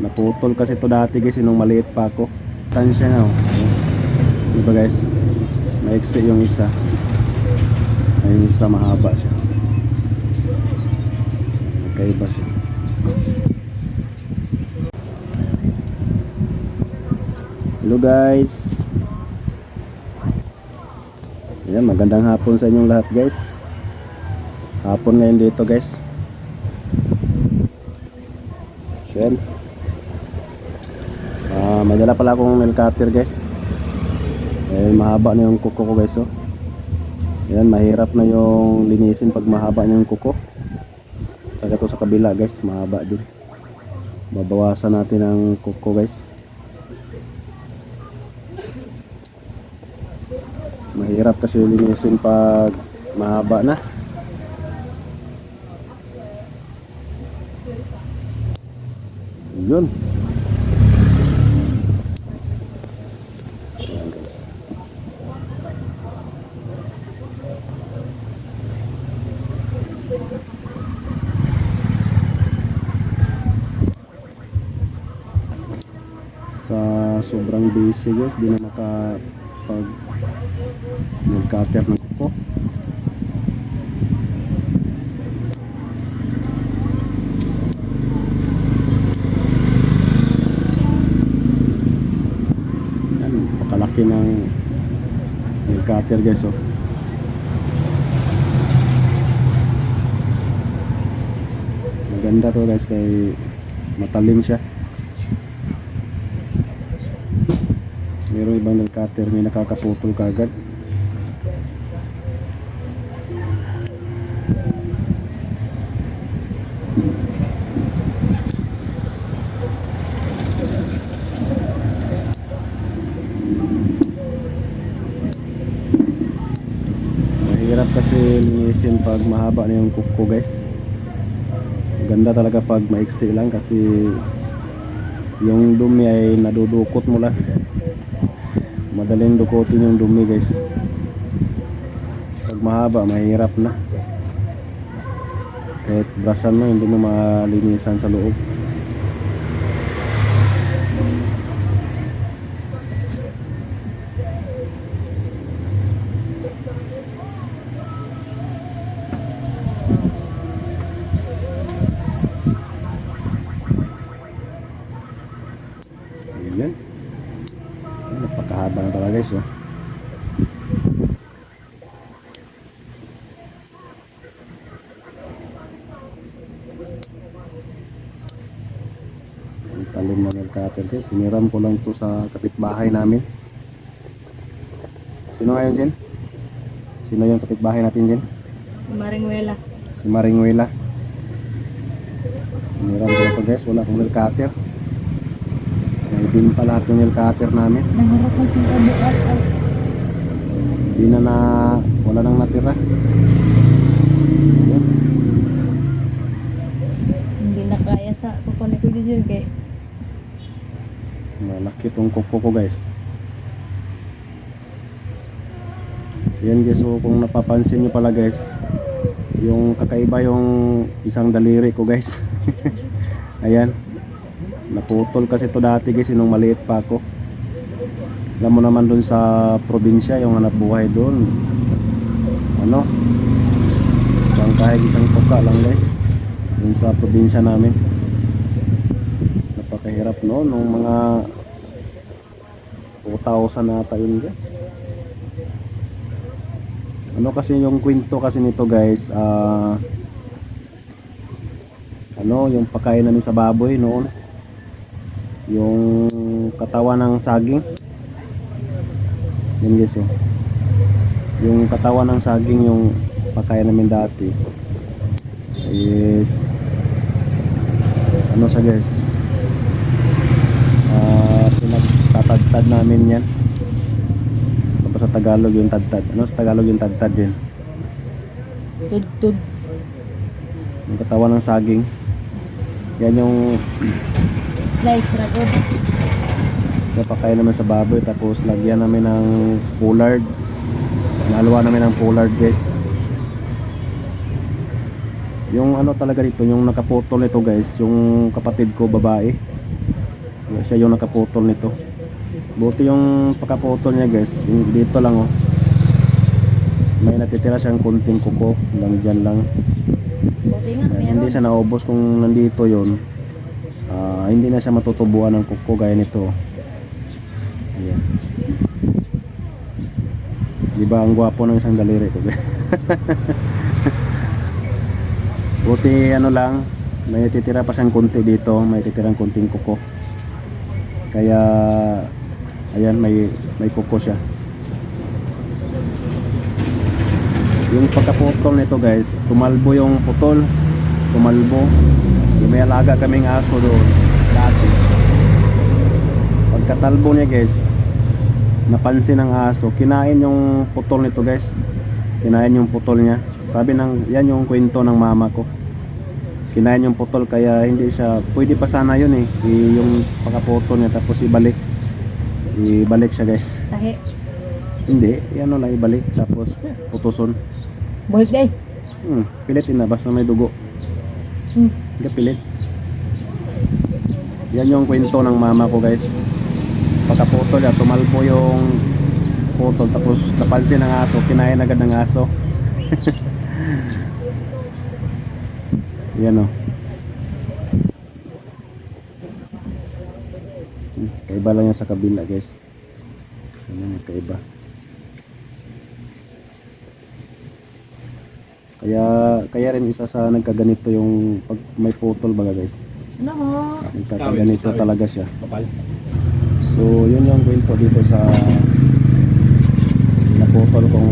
Naputol kasi to dati guys, nung maliit pa ako. Tansya na oh. Diba guys? Maiksi yung isa. Ay, yung isa mahaba siya. Magkaiba siya. Hello guys. Ayan, magandang hapon sa inyong lahat guys. Hapon ngayon dito guys. Ah, madala pala akong nail cutter guys. Eh, mahaba na yung kuko ko guys oh. Ayan, mahirap na yung linisin pag mahaba na yung kuko. Saka to sa kabila guys, mahaba din. Babawasan natin ang kuko guys. Mahirap kasi linisin pag mahaba na. Yun. Ayan guys. Sa sobrang busy guys, di na makapag nag-cutter ng kuko. Yan, pakalaki ng nail cutter guys oh. Maganda to guys kay matalim siya. Meron ibang nail cutter may nakakaputol kagad. Mahirap kasi linisin pag mahaba na yung kuko guys. Maganda talaga pag maiksi lang kasi yung dumi ay nadudukot mo lang. Madaling dukutin yung dumi guys. Pag mahaba, mahirap na. Kahit brasan mo, hindi mo malinisan sa loob. Ayan. Guys oh. Talim na nail cutter guys. Hiniram ko lang to sa kapitbahay namin. Sino ngayon Jen? Sino yung kapitbahay natin Jen? Maringwela. Si Maringuela. Hiniram ko lang to guys. Wala akong nail cutter. May bin pa lahat yung nail cutter namin. Nangarap sa kabuat at Hindi na na, wala nang natira. Ayan. hindi na kaya sa kukunin ko dyan kay Malaki tong kuko ko guys. Yan guys, so kung napapansin nyo pala guys, yung kakaiba yung isang daliri ko guys. Ayan. Naputol kasi to dati guys, nung maliit pa ako. Alam mo naman dun sa probinsya, yung hanap buhay dun. Ano? Isang kahig, isang tuka lang guys. Dun sa probinsya namin napakahirap no nung mga 2,000 nata yun guys ano kasi yung kwento kasi nito guys ah ano yung pagkain namin sa baboy noon yung katawan ng saging yun guys oh. yung katawan ng saging yung pagkain namin dati is ano siya guys Ah, pinagtatadtad namin yan. Tapos sa Tagalog yung tadtad. Ano sa Tagalog yung tadtad din? tudtud. Yung katawan ng saging. Yan yung Slice ragod. napakain naman sa baboy. Tapos lagyan namin ng pollard. Nahaluan namin ng pollard guys. Yung ano talaga dito, yung nakaputol nito guys, yung kapatid ko babae. Siya yung nakaputol nito. Buti yung pakaputol niya guys. Dito lang oh. May natitira siyang kunting kuko lang dyan lang. Buti nga, hindi siya naubos kung nandito yon. Hindi na siya matutubuan ng kuko gaya nito. Ayan. Di ba ang gwapo ng isang daliri ko? Buti ano lang, may titira pa siyang kunti dito, may titirang kunting kuko. Kaya ayan may may kuko siya. Yung pagkaputol nito guys, tumalbo yung putol. Tumalbo. May alaga kaming aso doon dati. Pagkatalbo niya guys, napansin ng aso, kinain yung putol nito guys. Kinain yung putol niya. Sabi ng, yan yung kwento ng mama ko. Kinain yung putol kaya hindi siya, pwede pa sana yun eh. I- yung pagkaputol niya tapos ibalik. Ibalik siya guys. Tahi. Hindi, yan lang ibalik tapos putuson. Balik day. Hmm, pilit na basta may dugo. Hmm. Hindi pilit. Yan yung kwento ng mama ko guys. Pagkaputol niya, tumalbo yung putol tapos napansin ng aso, kinain agad ng aso. Yan o. Hmm, Kaiba lang yan sa kabila guys. Yan yung kaiba. Kaya kaya rin isa sa nagkaganito yung pag may putol baga guys. Ho? Nagkakaganito talaga siya. Kapal. So yun yung kwento dito sa naputol kong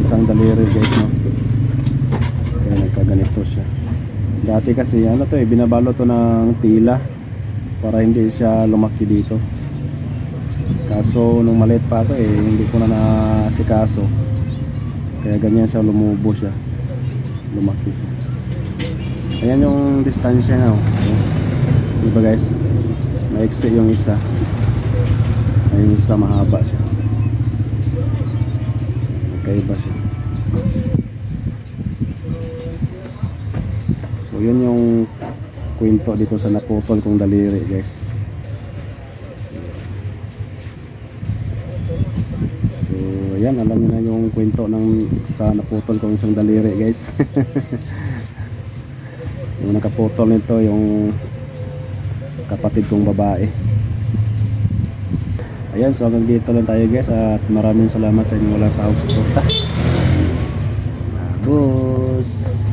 isang daliri guys no. Kaya nagkaganito siya. Dati kasi ano to eh binabalo to ng tila para hindi siya lumaki dito. Kaso nung maliit pa ako eh hindi ko na naasikaso. Kaya ganyan siya lumubo siya. Lumaki siya. Ayan yung distansya na oh. Diba guys? Maiksi yung isa. Ay, yung isa mahaba siya. Magkaiba siya. So yun yung kwento dito sa naputol kong daliri guys. So yan, alam niyo na yung kwento ng sa naputol kong isang daliri guys. yung nakaputol nito yung kapatid kong babae. Ayan, so hanggang dito lang tayo guys at maraming salamat sa inyong walang sahog suporta. Abos!